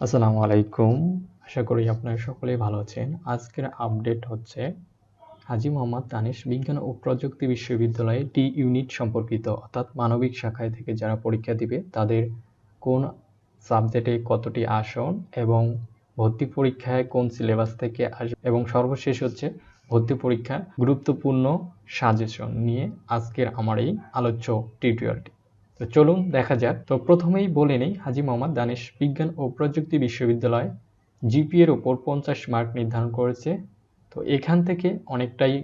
আসসালামু আলাইকুম। আশা করি আপনারা সকলেই ভালো আছেন। আজকের আপডেট হচ্ছে হাজি মোহাম্মদ দানিশ বিজ্ঞান ও প্রযুক্তি বিশ্ববিদ্যালয়ে টি ইউনিট সম্পর্কিত, অর্থাৎ মানবিক শাখায় থেকে যারা পরীক্ষা দিবে, তাদের কোন সাবজেক্টে কতটি আসন এবং ভর্তি পরীক্ষায় কোন সিলেবাস থেকে আসবে। এবং সর্বশেষ হচ্ছে ভর্তি পরীক্ষার গুরুত্বপূর্ণ সাজেশন নিয়ে আজকের আমার এই আলোচ্য টিউটোরিয়ালটি। তো চলুন দেখা যাক। তো প্রথমেই বলে নেই, হাজি মোহাম্মদ দানিশ বিজ্ঞান ও প্রযুক্তি বিশ্ববিদ্যালয় জিপিএ এর ওপর পঞ্চাশ মার্ক নির্ধারণ করেছে। তো এখান থেকে অনেকটাই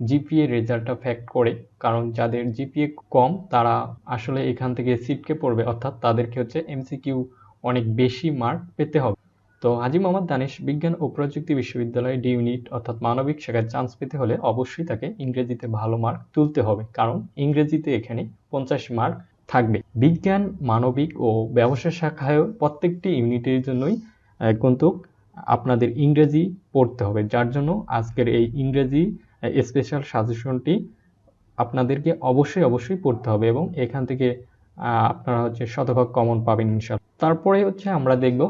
জিপিএ রেজাল্টটা ফ্যাক্ট করে, কারণ যাদের জিপিএ কম, তারা আসলে এখান থেকে সিটকে পড়বে, অর্থাৎ তাদেরকে হচ্ছে এমসিকিউ অনেক বেশি মার্ক পেতে হবে। তো হাজি মোহাম্মদ দানিশ বিজ্ঞান ও প্রযুক্তি বিশ্ববিদ্যালয়ে ডি ইউনিট অর্থাৎ মানবিক শাখায় চান্স পেতে হলে অবশ্যই তাকে ইংরেজিতে ভালো মার্ক তুলতে হবে, কারণ ইংরেজিতে এখানে পঞ্চাশ মার্ক থাকবে। বিজ্ঞান, মানবিক ও ব্যবসা শাখায় প্রত্যেকটি ইউনিটের জন্যই কিন্তু আপনাদের ইংরেজি পড়তে হবে, যার জন্য আজকের এই ইংরেজি স্পেশাল সাজেশনটি আপনাদেরকে অবশ্যই অবশ্যই পড়তে হবে এবং এখান থেকে আপনারা হচ্ছে শতভাগ কমন পাবেন ইনশাল্লাহ তারপরে হচ্ছে আমরা দেখব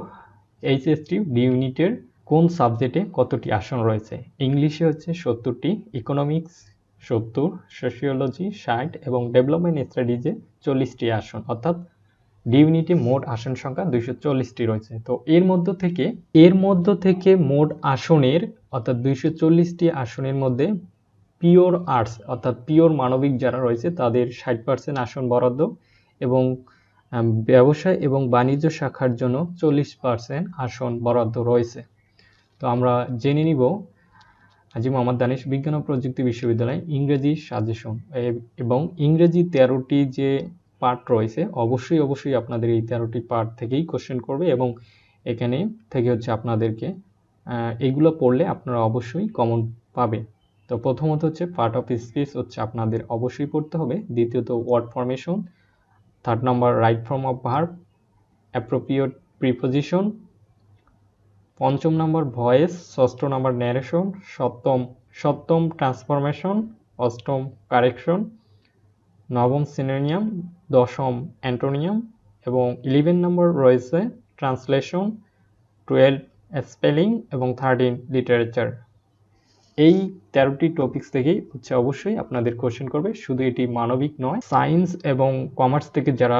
এইচএসটি ডি ইউনিটের কোন সাবজেক্টে কতটি আসন রয়েছে। ইংলিশে হচ্ছে সত্তরটি ইকোনমিক্স সত্তর সোশিওলজি ষাট এবং ডেভেলপমেন্ট স্টাডিজে চল্লিশটি আসন অর্থাৎ ডিউনিটি মোট আসন সংখ্যা দুইশো চল্লিশটি রয়েছে। তো এর মধ্য থেকে এর মধ্য থেকে মোট আসনের অর্থাৎ দুইশো চল্লিশটি আসনের মধ্যে পিওর আর্টস অর্থাৎ পিওর মানবিক যারা রয়েছে তাদের ষাট পার্সেন্ট আসন বরাদ্দ এবং আম, ব্যবসায় এবং বাণিজ্য শাখার জন্য চল্লিশ পার্সেন্ট আসন বরাদ্দ রয়েছে। তো আমরা জেনে নিব হাজি মোহাম্মদ দানিশ বিজ্ঞান ও প্রযুক্তি বিশ্ববিদ্যালয় ইংরেজি সাজেশন। এবং ইংরেজি তেরোটি যে পার্ট রয়েছে, অবশ্যই অবশ্যই আপনাদের এই তেরোটি পার্ট থেকেই কোশ্চেন করবে এবং এখানে থেকে হচ্ছে আপনাদেরকে এগুলো পড়লে আপনারা অবশ্যই কমন পাবে তো প্রথমত হচ্ছে পার্ট অফ স্পিচ হচ্ছে আপনাদের অবশ্যই পড়তে হবে। দ্বিতীয়ত word formation third number right form of verb appropriate preposition পঞ্চম নাম্বার ভয়েস, ষষ্ঠ নাম্বার ন্যারেশন সপ্তম সপ্তম ট্রান্সফরমেশন অষ্টম কারেকশন নবম সিনোনিয়াম দশম অ্যান্টোনিয়াম এবং ইলেভেন নম্বর রয়েছে ট্রান্সলেশন টুয়েলভ স্পেলিং এবং থার্টিন লিটারেচার এই তেরোটি টপিকস থেকেই হচ্ছে অবশ্যই আপনাদের কোশ্চেন করবে। শুধু এটি মানবিক নয় সায়েন্স এবং কমার্স থেকে যারা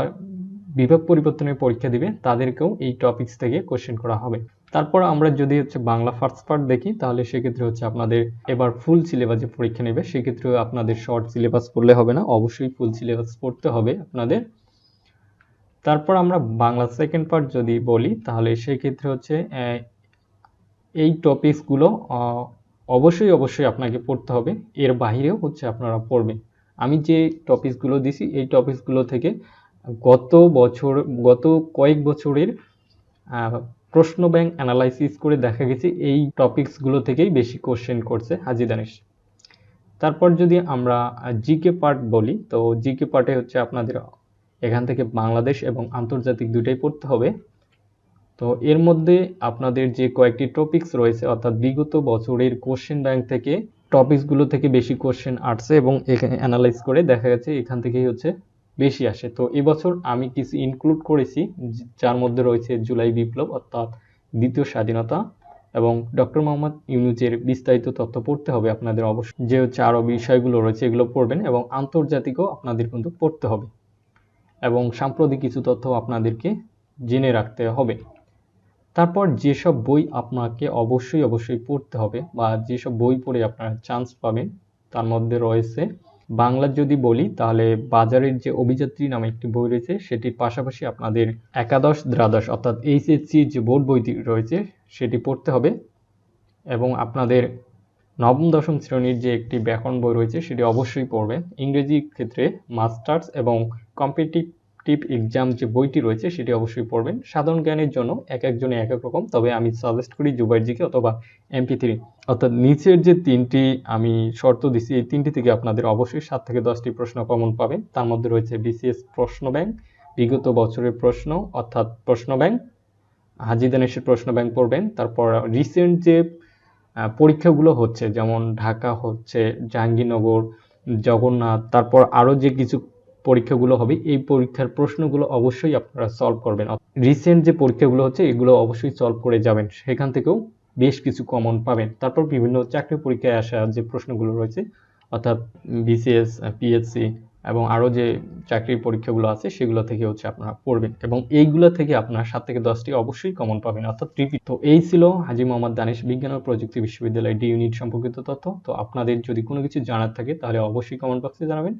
বিভাগ পরিবর্তনের পরীক্ষা দিবে, তাদেরকেও এই টপিকস থেকে কোশ্চেন করা হবে। তারপর আমরা যদি হচ্ছে বাংলা ফার্স্ট পার্ট দেখি, তাহলে সেক্ষেত্রে হচ্ছে আপনাদের এবার ফুল সিলেবাসে পরীক্ষা নেবে। সেক্ষেত্রে আপনাদের শর্ট সিলেবাস পড়লে হবে না, অবশ্যই ফুল সিলেবাস পড়তে হবে আপনাদের। তারপর আমরা বাংলা সেকেন্ড পার্ট যদি বলি, তাহলে সেক্ষেত্রে হচ্ছে এই টপিকসগুলো অবশ্যই অবশ্যই আপনাকে পড়তে হবে। এর বাইরেও হচ্ছে আপনারা পড়বেন। আমি যে টপিকসগুলো দিছি, এই টপিকসগুলো থেকে গত বছর, গত কয়েক বছরের প্রশ্ন ব্যাংক অ্যানালাইসিস করে দেখা গেছে এই টপিকসগুলো থেকেই বেশি কোশ্চেন করছে হাজি দানিশ তারপর যদি আমরা জিকে পার্ট বলি, তো জিকে পার্টে হচ্ছে আপনাদের এখান থেকে বাংলাদেশ এবং আন্তর্জাতিক দুটাই পড়তে হবে। তো এর মধ্যে আপনাদের যে কয়েকটি টপিকস রয়েছে, অর্থাৎ বিগত বছরের কোশ্চেন ব্যাংক থেকে টপিকসগুলো থেকে বেশি কোশ্চেন আসছে এবং এখানে অ্যানালাইজ করে দেখা গেছে এখান থেকেই হচ্ছে বেশি আসে। তো এবছর আমি কিছু ইনক্লুড করেছি, যার মধ্যে রয়েছে জুলাই বিপ্লব অর্থাৎ দ্বিতীয় স্বাধীনতা এবং ডক্টর মোহাম্মদ ইউনুজের বিস্তারিত তথ্য পড়তে হবে আপনাদের অবশ্যই। যে হচ্ছে আরও বিষয়গুলো রয়েছে, এগুলো পড়বেন এবং আন্তর্জাতিকও আপনাদের কিন্তু পড়তে হবে এবং সাম্প্রতিক কিছু তথ্য আপনাদেরকে জেনে রাখতে হবে। তারপর যেসব বই আপনাকে অবশ্যই অবশ্যই পড়তে হবে বা যেসব বই পড়ে আপনারা চান্স পাবেন, তার মধ্যে রয়েছে বাংলা যদি বলি, তাহলে বাজারের যে অভিযাত্রী নামে একটি বই রয়েছে, সেটির পাশাপাশি আপনাদের একাদশ দ্বাদশ অর্থাৎ এইচএসসির যে বোর্ড বইটি রয়েছে, সেটি পড়তে হবে। এবং আপনাদের নবম, দশম শ্রেণির যে একটি ব্যাকরণ বই রয়েছে, সেটি অবশ্যই পড়বেন। ইংরেজির ক্ষেত্রে মাস্টার্স এবং কম্পিটিটিভ এক্সাম যে বইটি রয়েছে, সেটি অবশ্যই পড়বেন। সাধারণ জ্ঞানের জন্য এক একজনে এক এক রকম। তবে আমি সাজেস্ট করি জুবাইরজিকে অথবা এমপি থ্রি অর্থাৎ নিচের যে তিনটি আমি শর্ত দিছি, এই তিনটি থেকে আপনাদের অবশ্যই সাত থেকে দশটি প্রশ্ন কমন পাবেন। তার মধ্যে রয়েছে বিসিএস প্রশ্ন ব্যাংক বিগত বছরের প্রশ্ন অর্থাৎ প্রশ্ন ব্যাংক হাজি দানেশের প্রশ্ন ব্যাংক পড়বেন। তারপর রিসেন্ট যে পরীক্ষাগুলো হচ্ছে, যেমন ঢাকা হচ্ছে, জাহাঙ্গীরনগর, জগন্নাথ, তারপর আরও যে কিছু পরীক্ষাগুলো হবে, এই পরীক্ষার প্রশ্নগুলো অবশ্যই আপনারা সলভ করবেন। রিসেন্ট যে পরীক্ষাগুলো হচ্ছে, এগুলো অবশ্যই সলভ করে যাবেন। সেখান থেকেও বেশ কিছু কমন পাবেন। তারপর বিভিন্ন চাকরি পরীক্ষায় আসা যে প্রশ্নগুলো রয়েছে, অর্থাৎ বিসিএস পিএসসি এবং আরও যে চাকরির পরীক্ষাগুলো আছে, সেগুলো থেকে হচ্ছে আপনারা পড়বেন। এবং এইগুলো থেকে আপনার সাত থেকে দশটি অবশ্যই কমন পাবেন, অর্থাৎ রিপিট তো এই ছিল হাজি মোহাম্মদ দানিশ বিজ্ঞান ও প্রযুক্তি বিশ্ববিদ্যালয় ডি ইউনিট সম্পর্কিত তথ্য। তো আপনাদের যদি কোনো কিছু জানার থাকে, তাহলে অবশ্যই কমেন্ট বক্সে জানাবেন।